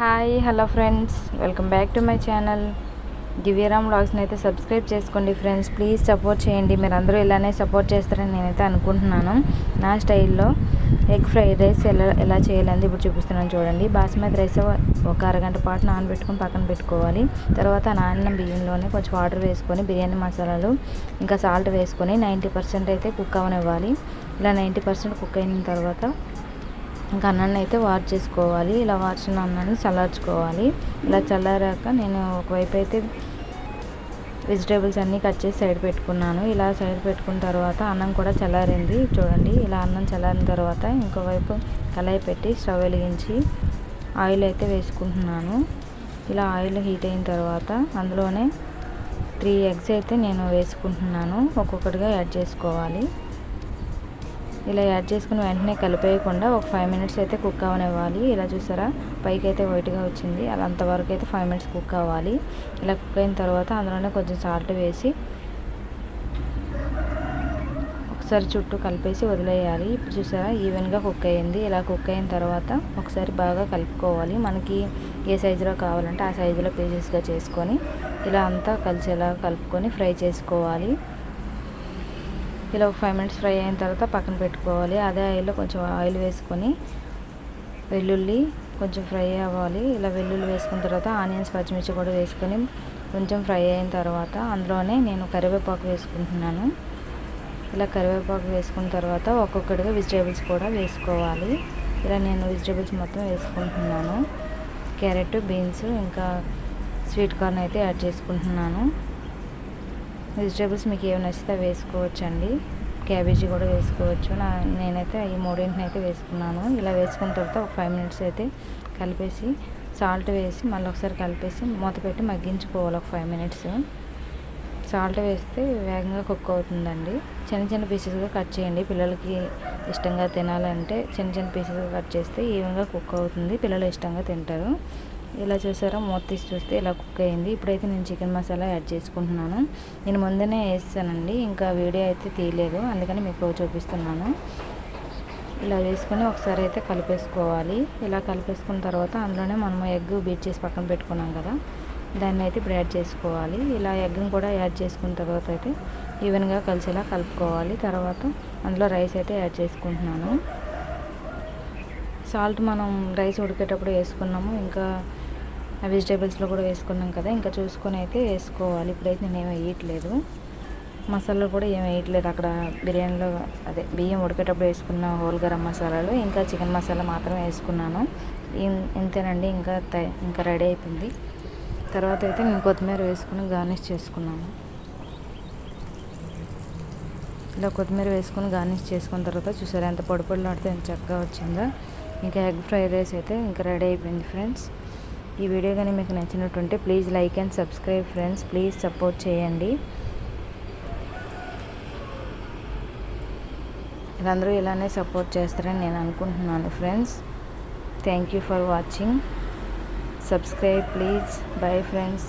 Hi hello friends. Welcome back to my channel. Divyaram బ్లాగ్స్ని అయితే subscribe చేసుకోండి friends. Please support చేయండి. మీరు అందరూ ఇలానే సపోర్ట్ చేస్తారని నేనైతే అనుకుంటున్నాను. నా స్టైల్లో ఎగ్ ఫ్రైడ్ రైస్ ఎలా ఎలా చేయాలని ఇప్పుడు చూపిస్తున్నాను చూడండి. బాస్మతి రైస్ ఒక అరగంట పాటు నానబెట్టుకొని పక్కన పెట్టుకోవాలి. తర్వాత నానిన బియ్యంలోనే కొంచెం వాటర్ వేసుకొని బిర్యానీ మసాలాలు ఇంకా సాల్ట్ వేసుకొని నైంటీ పర్సెంట్ అయితే కుక్ అవనివ్వాలి. ఇలా నైంటీ పర్సెంట్ కుక్ అయిన తర్వాత ఇంకా అన్నాన్ని అయితే వాష్ చేసుకోవాలి. ఇలా వార్చిన అన్నాన్ని చల్లార్చుకోవాలి. ఇలా చల్లారాక నేను ఒకవైపు అయితే వెజిటేబుల్స్ అన్నీ కట్ చేసి సైడ్ పెట్టుకున్నాను. ఇలా సైడ్ పెట్టుకున్న తర్వాత అన్నం కూడా చల్లారింది. చూడండి ఇలా అన్నం చల్లారిన తర్వాత ఇంకోవైపు కళాయి పెట్టి స్టవ్ వెలిగించి ఆయిల్ అయితే వేసుకుంటున్నాను. ఇలా ఆయిల్ హీట్ అయిన తర్వాత అందులోనే త్రీ ఎగ్స్ అయితే నేను వేసుకుంటున్నాను. ఒక్కొక్కటిగా యాడ్ చేసుకోవాలి. ఇలా యాడ్ చేసుకుని వెంటనే కలిపేయకుండా ఒక ఫైవ్ మినిట్స్ అయితే కుక్ అవనివ్వాలి. ఇలా చూసారా? పైకి అయితే వైట్గా వచ్చింది. అలా అంతవరకు అయితే ఫైవ్ మినిట్స్ కుక్ అవ్వాలి. ఇలా కుక్ అయిన తర్వాత అందులోనే కొంచెం సాల్ట్ వేసి ఒకసారి చుట్టూ కలిపేసి వదిలేయాలి. ఇప్పుడు చూసారా? ఈవెన్గా కుక్ అయ్యింది. ఇలా కుక్ అయిన తర్వాత ఒకసారి బాగా కలుపుకోవాలి. మనకి ఏ సైజులో కావాలంటే ఆ సైజులో పీసెస్గా చేసుకొని ఇలా అంతా కలిసేలా కలుపుకొని ఫ్రై చేసుకోవాలి. ఇలా ఒక ఫైవ్ మినిట్స్ ఫ్రై అయిన తర్వాత పక్కన పెట్టుకోవాలి. అదే ఆయిల్లో కొంచెం ఆయిల్ వేసుకొని వెల్లుల్లి కొంచెం ఫ్రై అవ్వాలి. ఇలా వెల్లుల్లి వేసుకున్న తర్వాత ఆనియన్స్ పచ్చిమిర్చి కూడా వేసుకొని కొంచెం ఫ్రై అయిన తర్వాత అందులోనే నేను కరివేపాకు వేసుకుంటున్నాను. ఇలా కరివేపాకు వేసుకున్న తర్వాత ఒక్కొక్కటిగా వెజిటేబుల్స్ కూడా వేసుకోవాలి. ఇలా నేను వెజిటేబుల్స్ మొత్తం వేసుకుంటున్నాను. క్యారెట్ బీన్స్ ఇంకా స్వీట్ కార్న్ అయితే యాడ్ చేసుకుంటున్నాను. వెజిటేబుల్స్ మీకు ఏమి నచ్చితే వేసుకోవచ్చు అండి క్యాబేజీ కూడా వేసుకోవచ్చు. నా నేనైతే ఈ మూడింటిని అయితే వేసుకున్నాను. ఇలా వేసుకున్న తర్వాత ఒక ఫైవ్ మినిట్స్ అయితే కలిపేసి సాల్ట్ వేసి మళ్ళీ ఒకసారి కలిపేసి మూత పెట్టి మగ్గించుకోవాలి ఒక ఫైవ్ మినిట్స్. సాల్ట్ వేస్తే వేగంగా కుక్ అవుతుందండి. చిన్న చిన్న పీసెస్గా కట్ చేయండి. పిల్లలకి ఇష్టంగా తినాలంటే చిన్న చిన్న పీసెస్గా కట్ చేస్తే ఈవెన్గా కుక్ అవుతుంది. పిల్లలు ఇష్టంగా తింటారు. ఇలా చూసారా మూత తీసి చూస్తే ఇలా కుక్ అయింది. ఇప్పుడైతే నేను చికెన్ మసాలా యాడ్ చేసుకుంటున్నాను. నేను ముందునే వేస్తానండి ఇంకా వీడియో అయితే తీయలేదు. అందుకని మీకు చూపిస్తున్నాను. ఇలా వేసుకొని ఒకసారి అయితే కలిపేసుకోవాలి. ఇలా కలిపేసుకున్న తర్వాత అందులోనే మనం ఎగ్ బీట్ చేసి పక్కన పెట్టుకున్నాం కదా దాన్ని అయితే ఇప్పుడు యాడ్ చేసుకోవాలి. ఇలా ఎగ్ని కూడా యాడ్ చేసుకున్న తర్వాత అయితే ఈవెన్గా కలిసేలా కలుపుకోవాలి. తర్వాత అందులో రైస్ అయితే యాడ్ చేసుకుంటున్నాను. సాల్ట్ మనం రైస్ ఉడికేటప్పుడు వేసుకున్నాము. ఇంకా వెజిటేబుల్స్లో కూడా వేసుకున్నాం కదా. ఇంకా చూసుకొని అయితే వేసుకోవాలి. ఇప్పుడైతే నేను ఏమి వేయట్లేదు. మసాలాలు కూడా ఏమి వేయట్లేదు. అక్కడ బిర్యానీలో అదే బియ్యం ఉడికేటప్పుడు వేసుకున్న హోల్ గరం మసాలాలు ఇంకా చికెన్ మసాలా మాత్రమే వేసుకున్నాను. ఇంతేనండి. ఇంకా ఇంకా రెడీ అయిపోయింది. తర్వాత అయితే నేను కొత్తిమీర వేసుకుని గార్నిష్ చేసుకున్నాను ఇలా కొత్తిమీర వేసుకొని గార్నిష్ చేసుకున్న తర్వాత చూసారు ఎంత పొడి పొడిలాడితే ఎంత చక్కగా వచ్చిందో. ఇంకా ఎగ్ ఫ్రైడ్ రైస్ అయితే ఇంకా రెడీ అయిపోయింది ఫ్రెండ్స్. ఈ వీడియో కానీ మీకు నచ్చినట్టుంటే please like and subscribe friends. Please support చేయండి. అందరూ ఇలానే సపోర్ట్ చేస్తారని నేను అనుకుంటున్నాను friends. Thank you for watching subscribe please bye friends